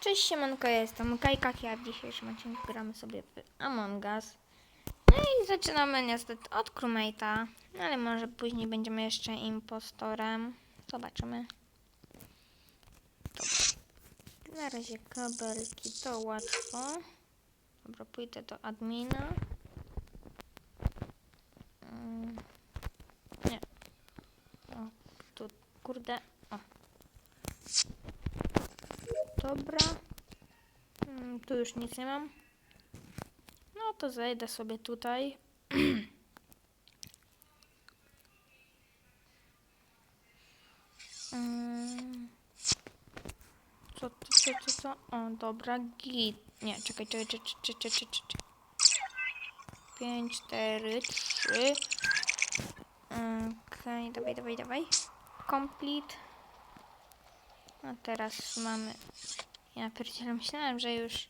Cześć siemanko, ja jestem Kajkak, ja w dzisiejszym odcinku gramy sobie w Among Us. No i zaczynamy niestety od crewmate'a, ale może później będziemy jeszcze impostorem. Zobaczymy. Dobra. Na razie kabelki to łatwo. Dobra, pójdę do admina. Mm, Nie. O, tu, kurde. O. Dobra. Mm, tu już nic nie mam. No to zejdę sobie tutaj. Mm. Co, co, co, co, co? O, dobra, git. Nie, czekaj, czekaj, czekaj, czekaj, czekaj, czekaj. 5, 4, 3. Okej, dawaj, dawaj, dawaj. Complete. A teraz mamy... Ja pierdzielę, myślałem, że już...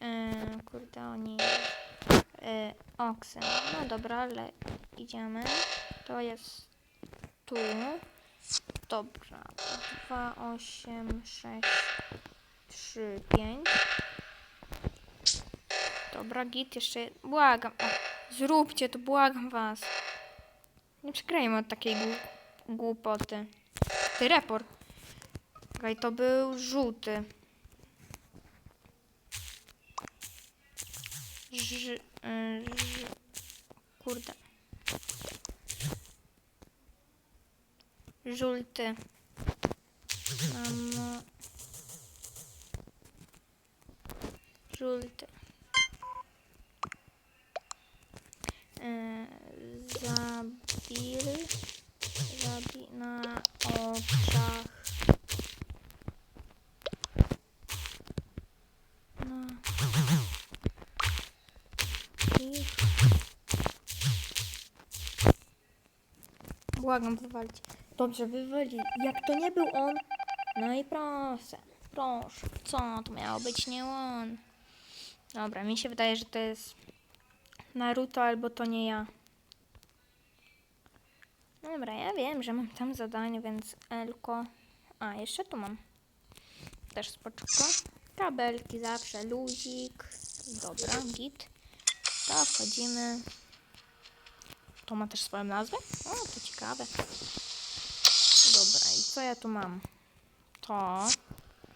Yy, kurde, oni... Yy. No dobra, ale idziemy. To jest tu. Dobra. 2, 8, 6, 3, 5. Dobra, git, jeszcze... Błagam. O, zróbcie to, błagam was. Nie przegrajmy od takiej gł głupoty. Ty report. Okej, to był żółty. Ż, y, ż, kurde. Żółty. Mam... Żółty. Y, zabil. Zabi na oczach. No. I... Błagam, wywalić. Dobrze, wywali. Jak to nie był on? No i proszę. Proszę. Co? To miało być nie on. Dobra, mi się wydaje, że to jest Naruto albo to nie ja. Dobra, ja wiem, że mam tam zadanie, więc Elko. A, jeszcze tu mam. Też spoczko. Kabelki zawsze, luzik. Dobra, git. To wchodzimy. To ma też swoją nazwę? O, to ciekawe. Dobra, i co ja tu mam? To.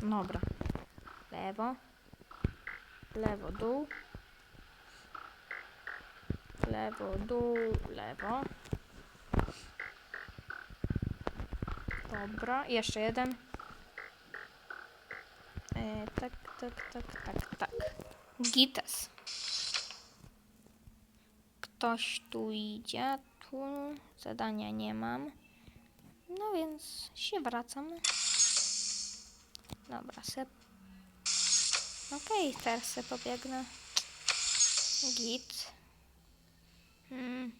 Dobra. Lewo. Lewo, dół. Lewo, dół, lewo. Dobra, jeszcze jeden. E, tak, tak, tak, tak, tak. Gites. Ktoś tu idzie, tu zadania nie mam. No więc się wracam. Dobra, se... Okej, teraz se pobiegnę. Git. Hmm.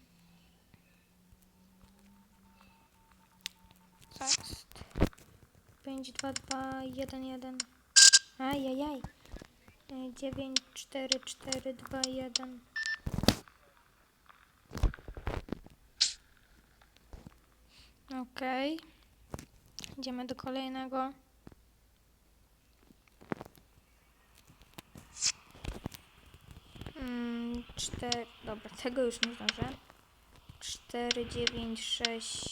Co jest? 5, 2, 2, 1, 1. Ajajaj. 9, 4, 4, 2, 1. Okej. Idziemy do kolejnego. Mm, cztery. Dobra, tego już nie zdążę. 4, 9, 6,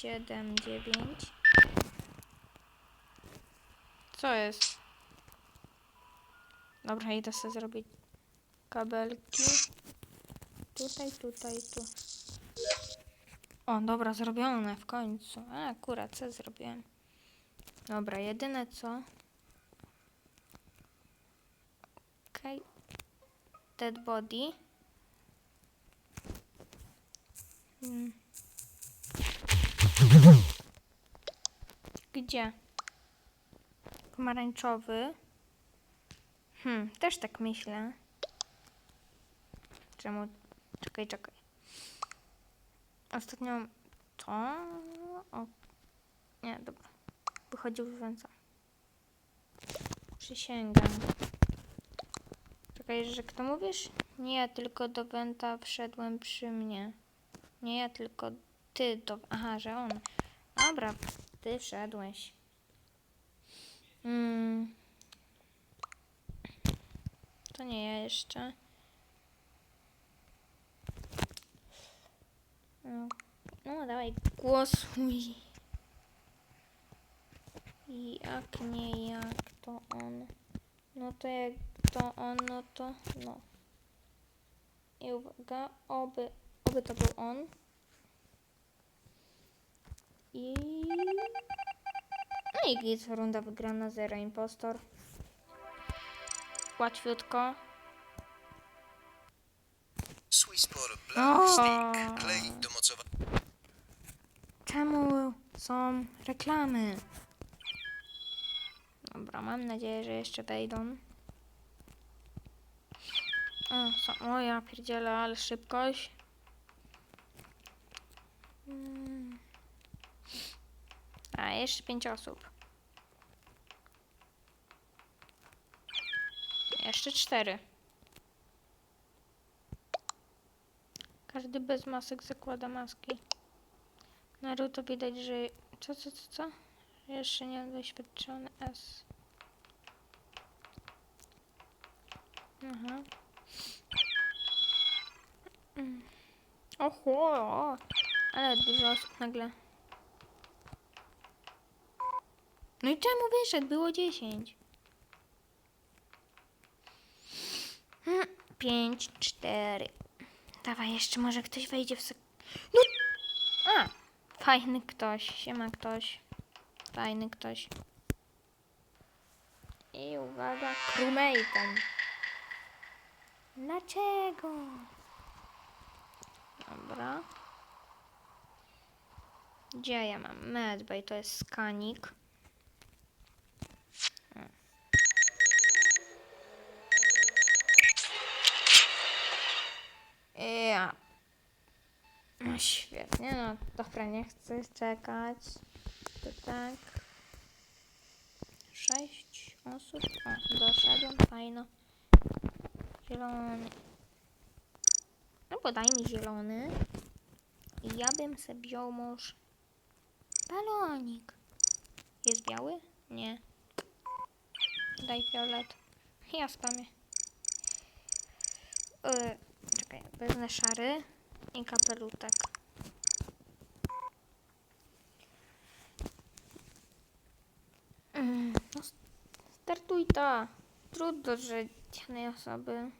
7, 9. Co jest? Dobra, idę sobie zrobić kabelki. Tutaj, tutaj, tu. O, dobra, zrobione w końcu. A, akurat co zrobiłem. Dobra, jedyne co. Okej. Dead body. Hmm. Gdzie? Pomarańczowy. Hmm, też tak myślę. Czemu? Czekaj, czekaj. Ostatnio to. O. Nie, dobra. Wychodził węca. Przysięgam. Czekaj, że kto mówisz? Nie, ja tylko do Wenta wszedłem przy mnie. Nie ja, tylko ty do... Aha, że on. Dobra, ty wszedłeś. Mm. to nie ja jeszcze. No, no dawaj, głosuj. Jak nie jak to on. No to jak to on, no to no. I uwaga, oby, oby to był on. I... No i git, runda wygrana, zero impostor. Łatwiutko. O! blood, stick, mocowania. Czemu są reklamy? Dobra, mam nadzieję, że jeszcze wejdą. O, są, o ja pierdzielę, ale szybkość. Mm. A, jeszcze pięć osób. Jeszcze cztery. Każdy bez masek zakłada maski. Naruto widać, że... Co, co, co, co? Jeszcze nie doświadczony S. Aha. Mm. Oho! Ale dużo osób nagle. No i czemu wyszedł? Było 10. 5, 4. Dawaj, jeszcze może ktoś wejdzie w sek... No! A! Fajny ktoś, siema ktoś. Fajny ktoś. I uwaga, crewmate'em. Dlaczego? Dobra. Gdzie ja mam? Medbay to jest skanik. Hmm. Ja no świetnie, no dobra, nie chcę czekać. To tak. Sześć osób. O, doszedłem, fajno. Zielony. No podaj mi zielony. I ja bym sobie wziął może balonik. Jest biały? Nie. Daj fiolet. Ja spamię. Yy, czekaj, wezmę szary i kapelutek. Mm, No, s- startuj to. Trudno, że jednej osoby.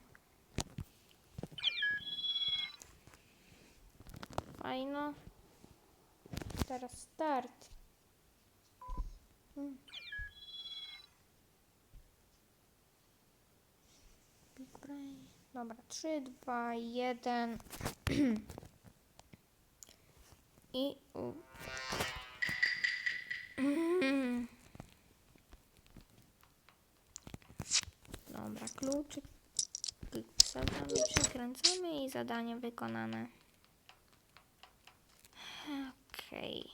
Fajno. Teraz start. Mm. Brain. Dobra, 3, 2, 1. I. u-. Dobra, kluczyk. Wsadzamy, przekręcamy i zadanie wykonane. Okej.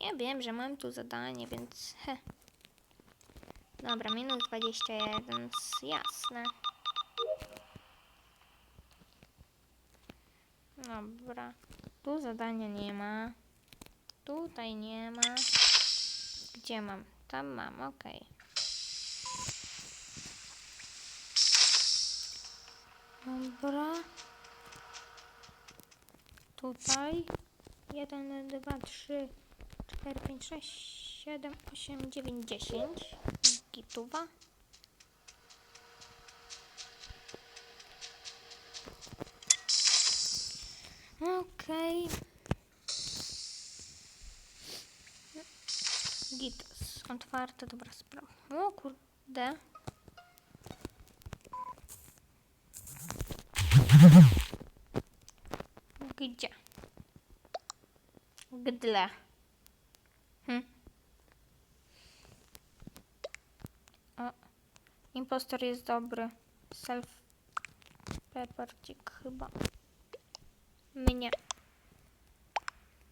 Ja wiem, że mam tu zadanie, więc he. Dobra, minus 21, s- jasne. Dobra, tu zadania nie ma. Tutaj nie ma. Gdzie mam? Tam mam, okej. Dobra. Tutaj. 1, 2, 3, 4, 5, 6, 7, 8, 9, 10. Gituwa. Okej. Git otwarte, dobra sprawa. O kurde. Gdzie? Gdle. Hm. O. Impostor jest dobry. Self peppercik chyba. Mnie.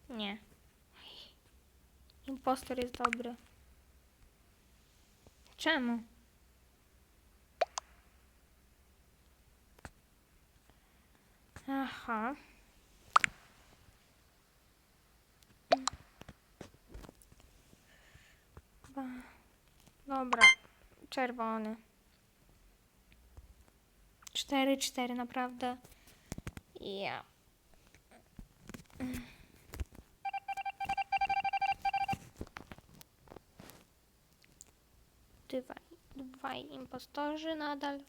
Nie. Impostor jest dobry. Czemu? Aha. Dobra, czerwony. 4-4, naprawdę. Ja. Dwaj, dwaj impostorzy nadal.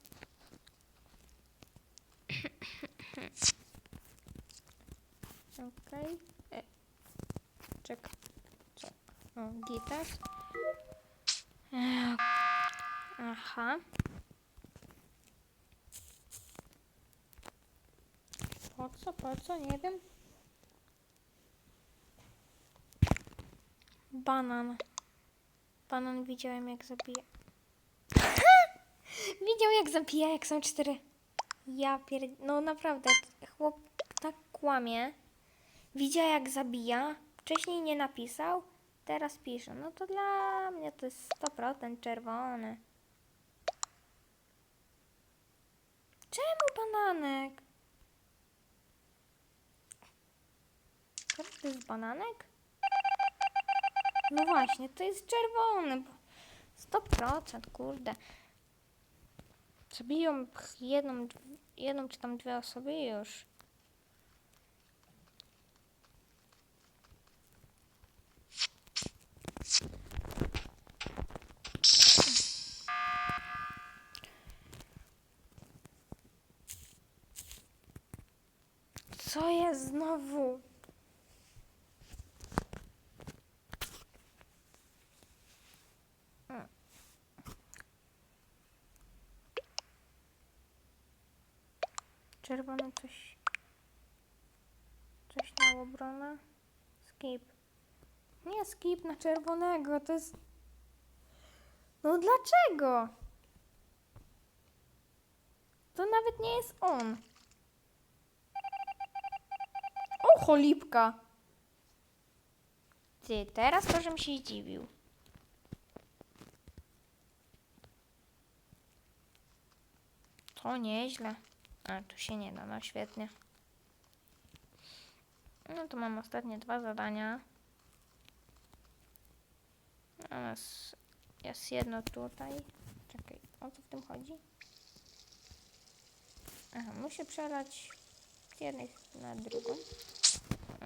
Okej. E, Czek. Czek. O, gitas. E, Aha. Po co, po co, nie wiem. Banan. Banan widziałem jak zabija. Widział jak zabija, jak są cztery. Ja pier... No naprawdę, chłop tak kłamie. Widział jak zabija. Wcześniej nie napisał. Teraz pisze. No to dla mnie to jest 100% czerwony. Czemu bananek? To jest bananek? No właśnie, to jest czerwony. bo 100%, kurde. Zabiją jedną, jedną czy tam dwie osoby już. Co jest znowu? Czerwony coś. Coś na obronę. Skip. Nie skip na czerwonego, to jest. No dlaczego? To nawet nie jest on. O, cholipka. Ty, teraz to, żebym się zdziwił. To nieźle. A, tu się nie da, no świetnie. No to mam ostatnie dwa zadania. A nas jest jedno tutaj. Czekaj, o co w tym chodzi? Aha, muszę przelać z jednej na drugą.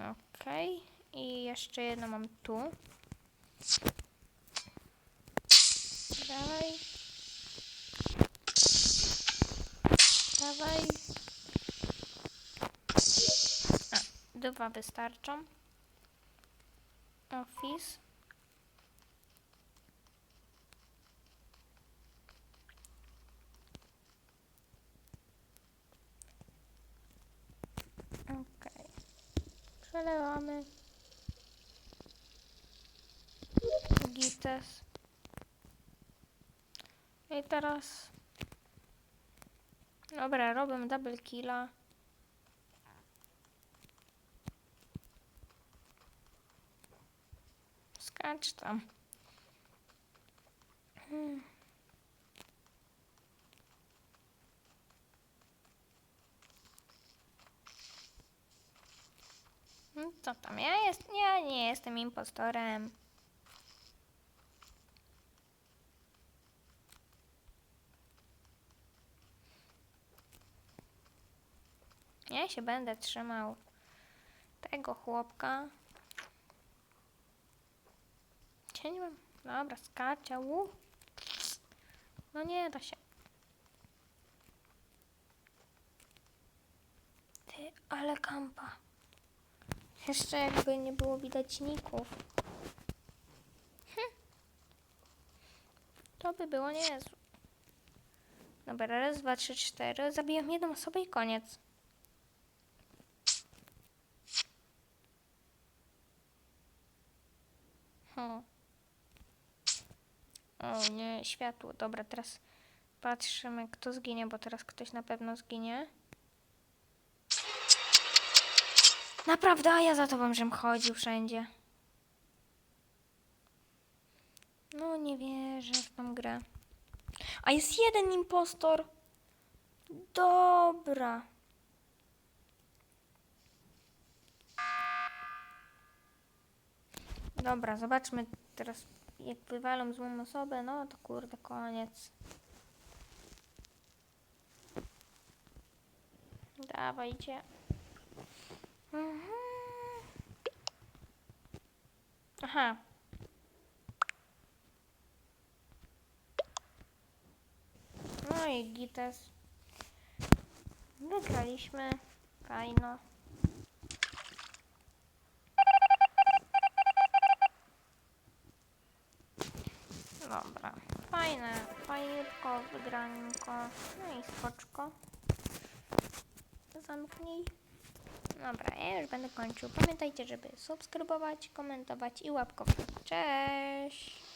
Okej. I jeszcze jedno mam tu. Dawaj. Dawaj. A, dwa wystarczą. Office. Okej. Przelewamy. Gites. I teraz... Dobra, robię double killa. Skacz tam. Hmm. Co tam? Ja, jest, ja nie jestem impostorem. Ja się będę trzymał tego chłopka. Cię nie mam. Dobra, skacia. u. No nie da się. Ty, ale kampa. Jeszcze jakby nie było widać ników. Hm. To by było niezłe. Dobra, raz, dwa, trzy, cztery. Zabijam jedną osobę i koniec. Hmm. O nie, światło. Dobra, teraz patrzymy, kto zginie, bo teraz ktoś na pewno zginie. Naprawdę, a ja za tobą, żem chodził wszędzie. No, nie wierzę w tą grę. A jest jeden impostor. Dobra. Dobra, zobaczmy teraz, jak wywalą złą osobę, no to kurde, koniec. Dawajcie. Mhm. Aha. No i gites. Wygraliśmy. Fajno. Dobra. Fajne. Fajniutko, wygranko. No i spoczko. Zamknij. Dobra, ja już będę kończył. Pamiętajcie, żeby subskrybować, komentować i łapkować. Cześć!